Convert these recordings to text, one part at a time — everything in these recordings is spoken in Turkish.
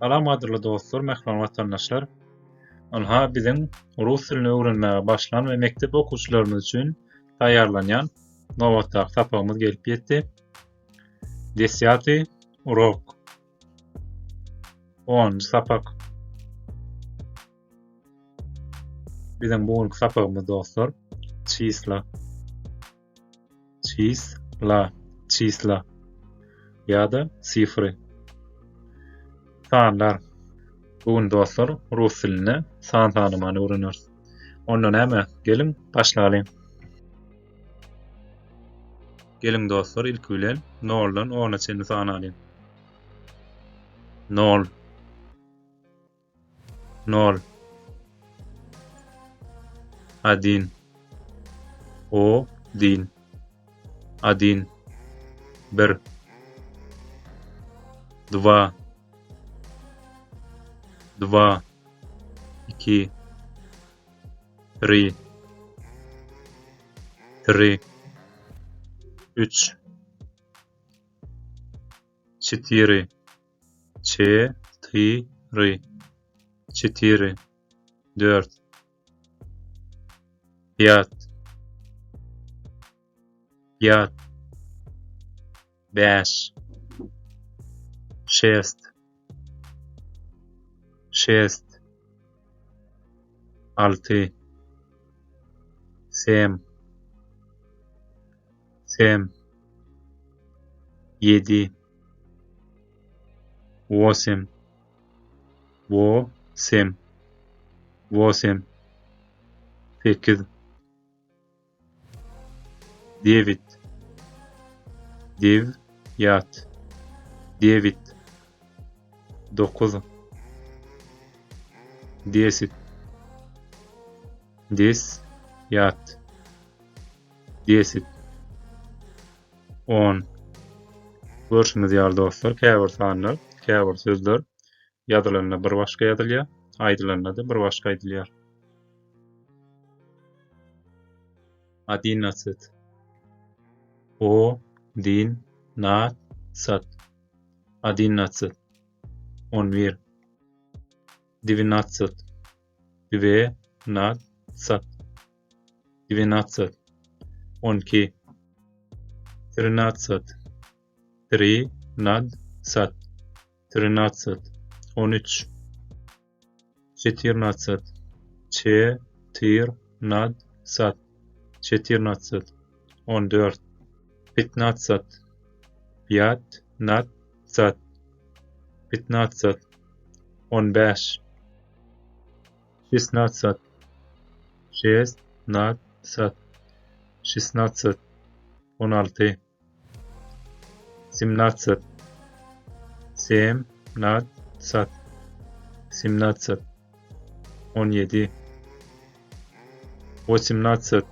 Salam adyrly dostlar, mehman watandaşlar. Onha biziň rus dilini öwrenmäge başlan we mekdep okuwçylarymyz üçin taýýarlanýan nowatda sapagymyz gelip ýetdi. Desýaty urok. 10 sapak. Biziň bugünkü sapagymyz dostlar, çysla. Çysla, çysla. ýa-da sifry. Sanlar. Bugün dostlar rus diline san tanymany öwrenýäris. Ondan näme? Gelin başlaýaly. Gelin dostlar ilk bilen noldan 10 çenli san alyň. Nol. Nol. Adin. O din. Adin. Bir. Два. Два. Iki. Три. Три. Üç. Четыре. Четыре. Четыре. Dört. Пять. Пять. Beş. Шесть. Шесть. Алты. Семь. Семь. Еди. Восемь. Восемь. Восемь. Sekiz. Девять. Девять. Девять. Dokuz. Diesit. Dis. Yat. Diesit. 10. Görüşümüz yar dostlar. Käbir sanlar, käbir sözler yazılarına bir başka yazılýar, aýdylaryna da bir başga aýdylýar. Adinasat. O din na sat. Adinasat. 11. Divinatsat. Divinatsat. Divinatsat. 12. Trinatsat. Trinatsat. Trinatsat. 13. Четырнадцать. Четырнадцать. Четырнадцать. Он дört. Пятнадцать. Пятнадцать. Пятнадцать. Он бэш. Шестнадцать. Шестнадцать. Шестнадцать. Он алты. Семнадцать. Семнадцать. Семнадцать. Он еди. Восемнадцать.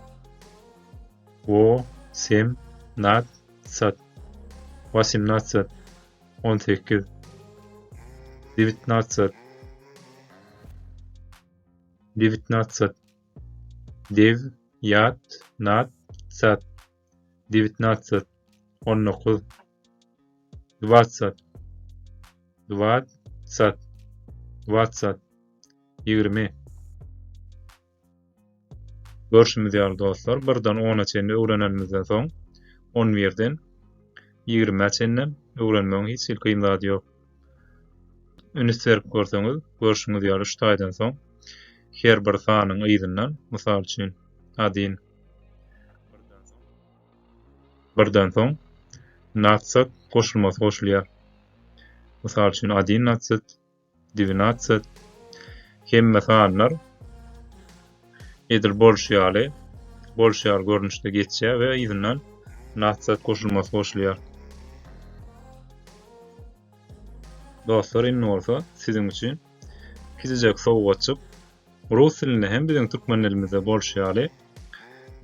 Восемнадцать. Восемнадцать. Он sekiz. Девятнадцать. Divitnatsat Div Yat Nat Sat. Divitnatsat 19 Dvatsat Dvatsat Dvatsat 20 Görüşümüz ýaly dostlar, birden 10 çenli öwrenenimizden soň 11-den 20 çenli öwrenmeň hiç ilki ýok. Ünisterip görseňiz, görüşümüz ýaly şu taýdan soň her bir sanyň yzynyň mysal üçin adin. birden soň natsat goşulmaz goşulýar. Mysal üçin adin natsat, divinatsat hemme sanlar edil bolşýaly, bolşýar görnüşde geçýär we ýyzynan natsat goşulmaz goşulýar. Dostlar, in bolsa sizin üçin kiçijek sowgat çyp rus dilinde hem bizim türkmen dilimizde bolşaly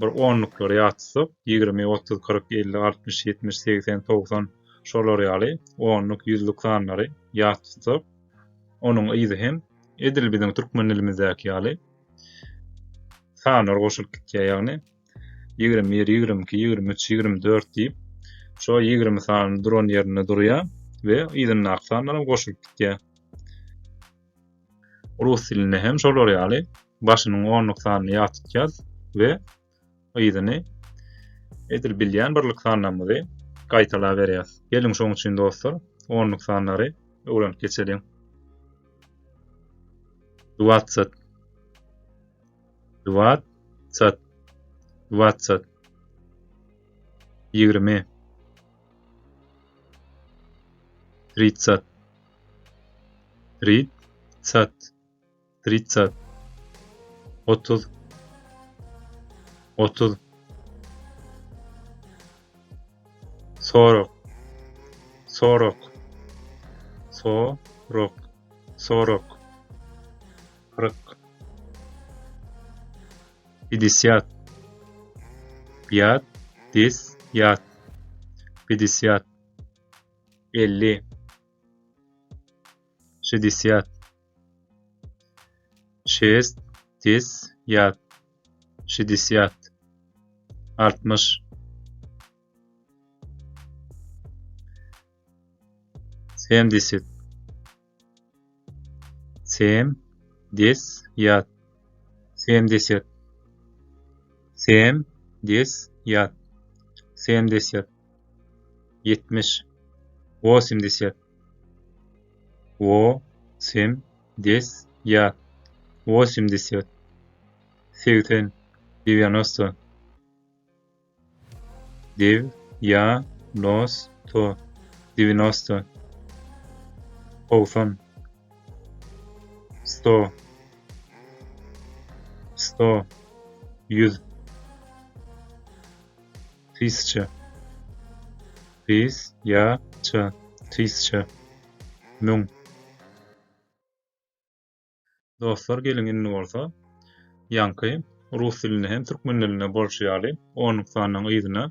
bir 10-luklar ýatsyp 20, 30, 40, 50, 60, 70, 80, 90 şolar ýaly 10-luk, 100-luk sanlary ýatsyp onuň izi hem edil bizim türkmen dilimizdäki ýaly. Sanlar goşulyp gitýär ýagny. 21, 22, 23, 24 diýip şo 20 sanyň duran ýerine durýar we ýylynyň sanlaryna goşulyp gitýär. Rus diline hem şol oryaly başynyň 10 nuksaryny we ýyzyny edir bilýän birlik sanamyzy gaýtala berýäs. Gelin şoň üçin dostlar, 10 nuksanlary öwrenip geçelim. 20 20 20 20 30 30 30 30 30 Sorok. Sorok. Sorok. Sorok. 40 50 50 Dis Yat 50 50 60 Şist, dis, yat. Şidisiyat. Artmış. Семьдесят. Семь, дес, яд. Семьдесят. Семь, дес, яд. Семьдесят. Yetmiş. Восемьдесят. Восемь, дес, яд. Восемьдесят. Seksen. Девяносто. Девяносто. Девяносто. Тоқсан. Сто. Сто. Yüz. Тысяча. Тысяча. Тысяча. Мең. Dostlar gelin inni bolsa, Yanky rus diline hem türkmen diline bolşýaly, onuň sanyň yzyna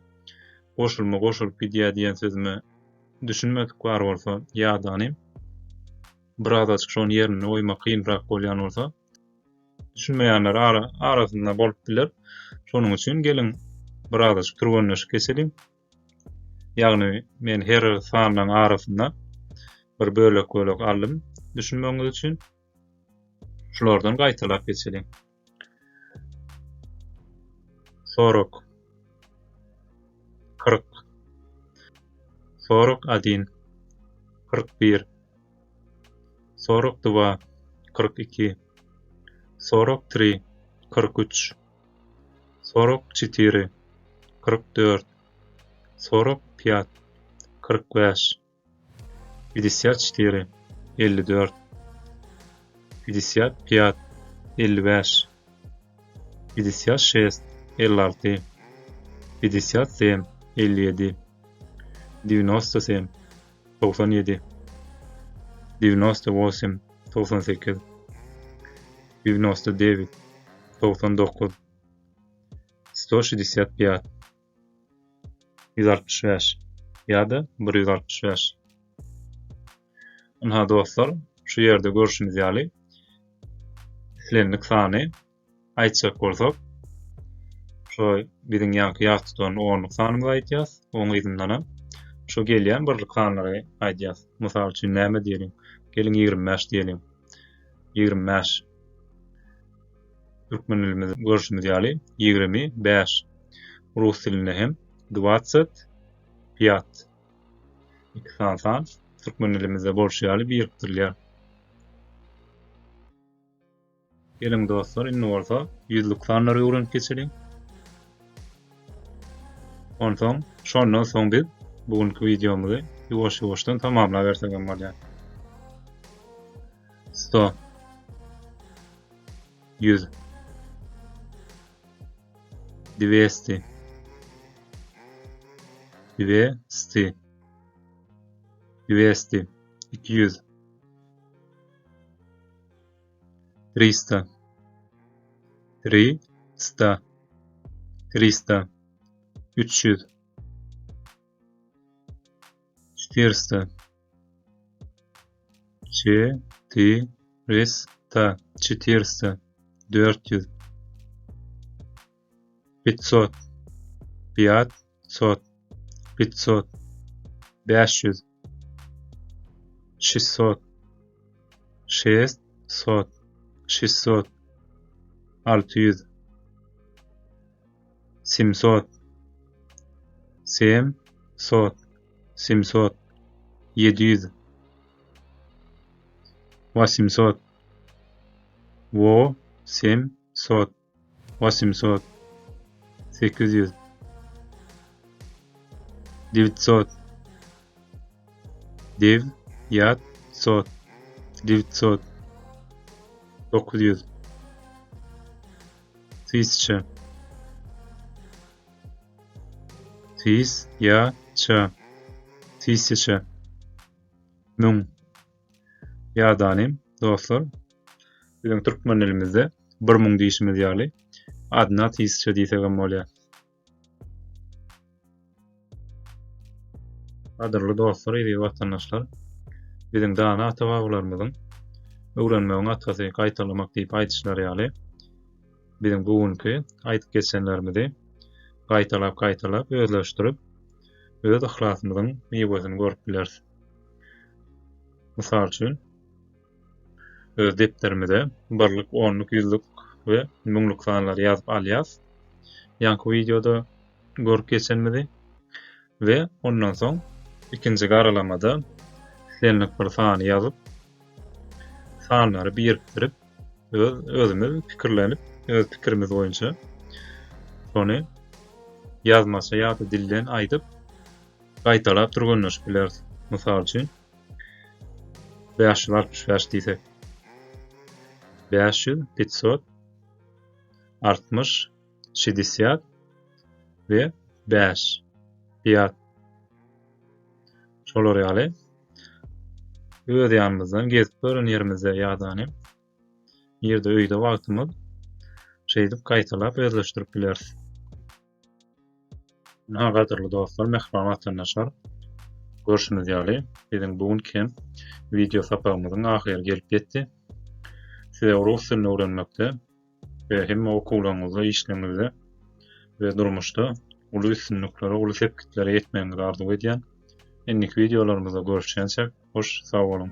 goşulma goşul pidiya diýen sözümi düşünmedik bar bolsa, ýa-dany biraz açyk şon ýerine oýma kynrak bolýan bolsa, düşünmeýänler ara arasynda bolup biler. Şonuň üçin gelin biraz açyk turgunlaşyp keselim. Ýagny men her sanyň arasynda bir bölek bölek aldym düşünmeňiz üçin. Şulardan gaýtalap geçelim. Sorok. Kırk. Sorok adin. Kırk bir. Sorok dva. Kırk iki. Sorok tri. Kırk üç. Sorok çitiri. Kırk dört. Sorok piyat. Kırk beş. Pidisiyat çitiri. Elli dört. Pidisiyat piyat. Elli beş. Pidisiyat şest. 56 57 57 97 97 98 98 99 99 165 165 ýa-da 165 Aha dostlar, şu ýerde görüşimiz ýaly. Plenlik sany aýtjak bolsak, şo biziň ýa-ki ýa tutan onluk sanymy aýdýas, onuň ýyzyndan şo gelýän birlik sanlary aýdýas. Mysal üçin näme diýelim? Gelin 25 diýelim. 25 Türkmen dilimiz görüşümiz ýaly 25 Rus dilinde hem 20 5 İki san Türkmen dilimizde bolşýaly bir ýerdir Gelin dostlar, inni bolsa ýüzlük sanlary öwrenip geçelim. Ondan şondan soň biz bugünkü videomuzy ýoş ýoşdan tamamlap bersegem bolýar. 100 100 200 200 200 200 триста, триста, триста, üçyüz, четыреста, че ты четыреста, четыреста, dörtyüz, пятьсот, пятьсот, пятьсот, пятьсот, шестьсот, шестьсот шестьсот, алтьюз, семьсот, семьсот, семьсот, едиз, восемьсот, восемьсот, восемьсот, секьюз, девятьсот, девятьсот, девятьсот 9 yıl. Sizce. Siz ya ça. Sizce. Nun. Ya danim dostlar. Bizim Türkmen elimizde bir mung deyişimiz yerli. Adına sizce diysegam bolýar. Adarlı dostlar, iyi vatandaşlar. Bizim dana atama bularmydyň. öwrenmegiň atkasy gaýtalamak diýip aýdyşlar ýaly. Bizim bugünkü aýdyp geçenlerimizi gaýtalap gaýtalap özleşdirip öz ihlasymyzyň meýwesini görüp bilersiz. Mysal üçin öz depterimize birlik, onluk, yüzlük we müňlük sanlar ýazyp alýas. Ýanky videoda görüp geçenmizi we ondan soň ikinji garalamada senlik bir sany ýazyp sanlary birikdirip öz özümiz pikirlenip öz pikirimiz boýunça ony ýazmaça ýa-da dilden aýdyp gaýtalap durgunlaşyp bilersiz. Mysal üçin 565 diýsek 500, 500, 60, 60 ve 5. Fiyat. Şolar ýaly. Öz ýanymyzdan gezip görün ýerimize ýa-da ýerde öýde wagtymyz şeýdip gaýtalap özleşdirip bilersiz. Na gadyrly dostlar, mehman watandaşlar. Görüşimiz ýaly. Bizim bugünkü video sapagymyzyň ahyry gelip ýetdi. Size rus dilini öğrenmekte ve hem okullarınızda, işlerinizde ve durmuşta ulu üstünlüklere, ulu tepkitlere yetmeğinizi arzu ediyen enlik videolarımızda görüşeceğiz. Hoş, sağ olun.